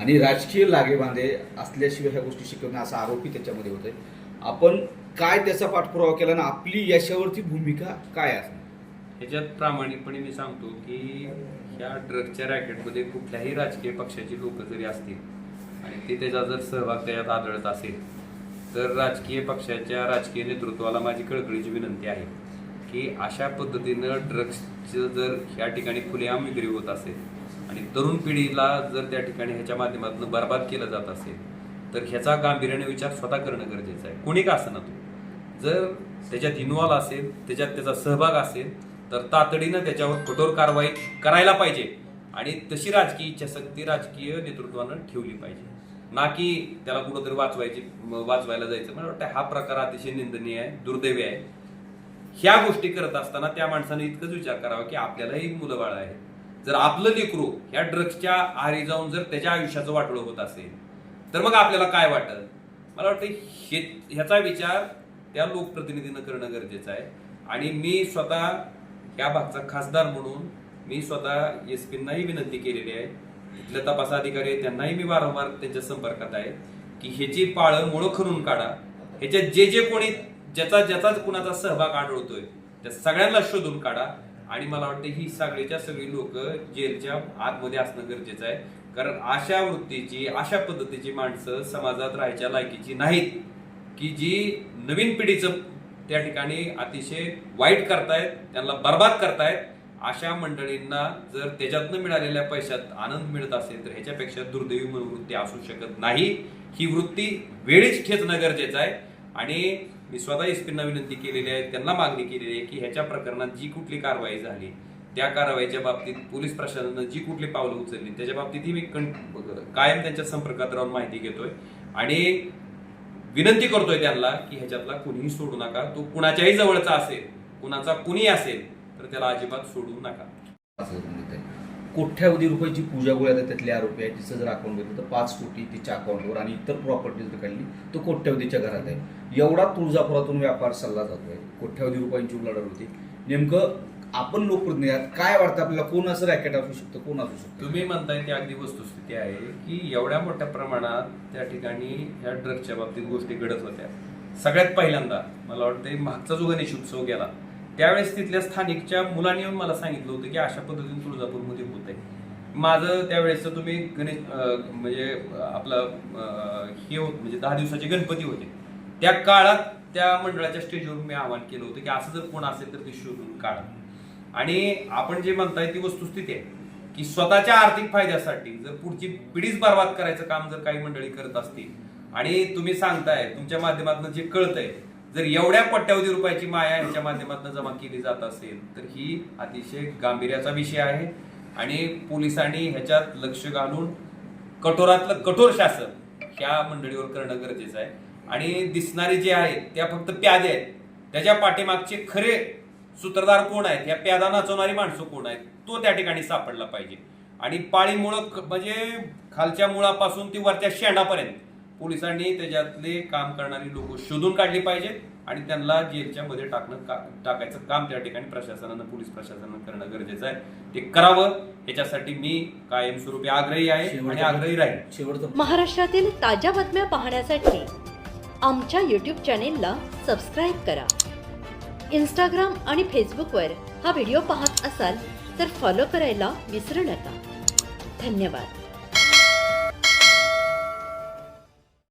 आणि राजकीय लागेबांधे असल्याशिवाय ह्या गोष्टी शिकवणे असा आरोपी त्याच्यामध्ये होतोय. आपण काय त्याचा पाठपुरावा केला आणि आपली याच्यावरती भूमिका काय असणार ह्याच्यात प्रामाणिकपणे मी सांगतो की ह्या ड्रगच्या रॅकेटमध्ये कुठल्याही राजकीय पक्षाची लोक जरी असतील आणि ते त्याचा जर सहभाग त्याच्यात आढळत असेल तर राजकीय पक्षाच्या राजकीय नेतृत्वाला माझी कळकळीची विनंती आहे की अशा पद्धतीनं ड्रग्सचं जर ह्या ठिकाणी खुलेआम विक्री होत असेल आणि तरुण पिढीला जर त्या ठिकाणी ह्याच्या माध्यमातून बर्बाद केलं जात असेल तर ह्याचा गांभीर्याने विचार स्वतः करणं गरजेचं आहे. कोणी का असं तो? जर त्याच्यात इन्व्हॉल्व असेल त्याच्यात त्याचा सहभाग असेल तर तातडीनं त्याच्यावर कठोर कारवाई करायला पाहिजे. आणि तशी राजकीय इच्छाशक्ती राजकीय नेतृत्वानं ठेवली पाहिजे. ना की त्याला कुठंतरी वाचवायची वाचवायला जायचं. मला वाटतं हा प्रकार अतिशय निंदनीय आहे दुर्दैवी आहे. ह्या गोष्टी करत असताना त्या माणसाने इतकंच विचार करावा की आपल्यालाही मुलं बाळ आहे जर आपलं लेकरू ह्या ड्रग्सच्या आहारी जाऊन जर त्याच्या आयुष्याचं वाटोळं होत असेल तर मग आपल्याला काय वाटत मला वाटतं हे ह्याचा विचार त्या लोकप्रतिनिधीनं करणं गरजेचं आहे. आणि मी स्वतः ह्या भागचा खासदार म्हणून मी स्वतः एस पींनाही विनंती केलेली आहे. तिथले तपास अधिकारी आहेत त्यांनाही मी वारंवार त्यांच्या संपर्कात आहे की ह्याची पाळं मुळं खरून काढा. ह्याच्यात जे जे कोणी ज्याचा ज्याचाच कुणाचा सहभाग आढळतोय त्या सगळ्यांना शोधून काढा. आणि मला वाटतं ही सगळीच्या सगळी लोक जेलच्या आतमध्ये असणं गरजेचं आहे. कारण अशा वृत्तीची अशा पद्धतीची माणसं समाजात राहायच्या लायकीची नाहीत. की जी नवीन पिढीचं त्या ठिकाणी अतिशय वाईट करतायत त्यांना बर्बाद करतायत अशा मंडळींना जर त्याच्यातनं मिळालेल्या पैशात आनंद मिळत असेल तर ह्याच्यापेक्षा दुर्दैवी वृत्ती असू शकत नाही. ही वृत्ती वेळीच ठेचणं गरजेचं आहे. आणि मी स्वतः एसपींना विनंती केलेली आहे त्यांना मागणी केलेली आहे की ह्याच्या प्रकरणात जी कुठली कारवाई झाली त्या कारवाईच्या बाबतीत पोलीस प्रशासनानं जी कुठली पावलं उचलली त्याच्या बाबतीतही मी कं- कायम त्यांच्या संपर्कात राहून माहिती घेतोय. आणि विनंती करतोय त्यांना की ह्याच्यातला कुणीही सोडू नका. तो कुणाच्याही जवळचा असेल कुणाचा कुणी असेल तर त्याला अजिबात सोडू नका. असं कोट्यावधी रुपयाची पूजा गोळ्या आता त्यातले आरोपी आहे तिचं जर अकाउंट घेतलं तर पाच कोटी तिच्या अकाउंटवर आणि इतर प्रॉपर्टी जर काढली तर कोट्यावधीच्या घरात आहे. एवढा तुळजापुरातून व्यापार चालला जातोय. कोट्यावधी रुपयांची उलाढाल होती. नेमकं आपण लोकप्रतिनिधी आहात. काय वाटतं आपल्याला? कोण असं रॅकेट असू शकतं? कोण असू शकतं? तुम्ही म्हणताय ती अगदी वस्तुस्थिती आहे की एवढ्या मोठ्या प्रमाणात त्या ठिकाणी ह्या ड्रग्सच्या बाबतीत गोष्टी घडत होत्या. सगळ्यात पहिल्यांदा मला वाटतं मागचा जो गणेश उत्सव गेला त्यावेळेस तिथल्या स्थानिकच्या मुलांनी मला सांगितलं होतं की अशा पद्धतीने तुळजापूरमध्ये माझं त्यावेळेस तुम्ही गणेश म्हणजे आपलं हे होत म्हणजे दहा दिवसाचे गणपती होते. त्या काळात त्या मंडळाच्या स्टेजवर मी आवाहन केलं होतं की असं जर कोण असेल तर ते शोधून काढा. आणि आपण जे म्हणताय ती वस्तुस्थिती आहे की स्वतःच्या आर्थिक फायद्यासाठी जर पुढची पिढीच बर्बाद करायचं काम जर काही मंडळी करत असतील आणि तुम्ही सांगताय तुमच्या माध्यमातून जे कळतंय जर एवढ्या कोट्यावधी रुपयाची माया यांच्या माध्यमातून जमा केली जात असेल तर ही अतिशय गांभीर्याचा विषय आहे. आणि पोलिसांनी ह्याच्यात लक्ष घालून कठोरातलं कठोर शासन ह्या मंडळीवर करणं गरजेचं आहे. आणि दिसणारे जे आहेत त्या फक्त प्यादे आहेत. त्याच्या पाठीमागचे खरे सूत्रधार कोण आहेत? या प्यादा नाचवणारी माणसं कोण आहेत? तो त्या ठिकाणी सापडला पाहिजे. आणि पाळीमुळं म्हणजे खालच्या मुळापासून ती वरच्या शेणापर्यंत पोलिसांनी त्याच्यातले काम करणारी लोक शोधून काढली पाहिजेत. आणि त्यांना जेलच्या मध्ये टाकणं का- टाकायचं काम त्या ठिकाणी प्रशासनानं पोलीस प्रशासनानं करणं गरजेचं आहे. ते करावं. ह्याच्यासाठी मी कायमस्वरूपी आग्रही आहे आणि आग्रही राहील महाराष्ट्रातील ताज्या बातम्या पाहण्यासाठी आमच्या यूट्यूब चॅनेलला सबस्क्राईब करा. इंस्टाग्राम आणि फेसबुकवर हा व्हिडिओ पाहत असाल तर फॉलो करायला विसरू नका. धन्यवाद.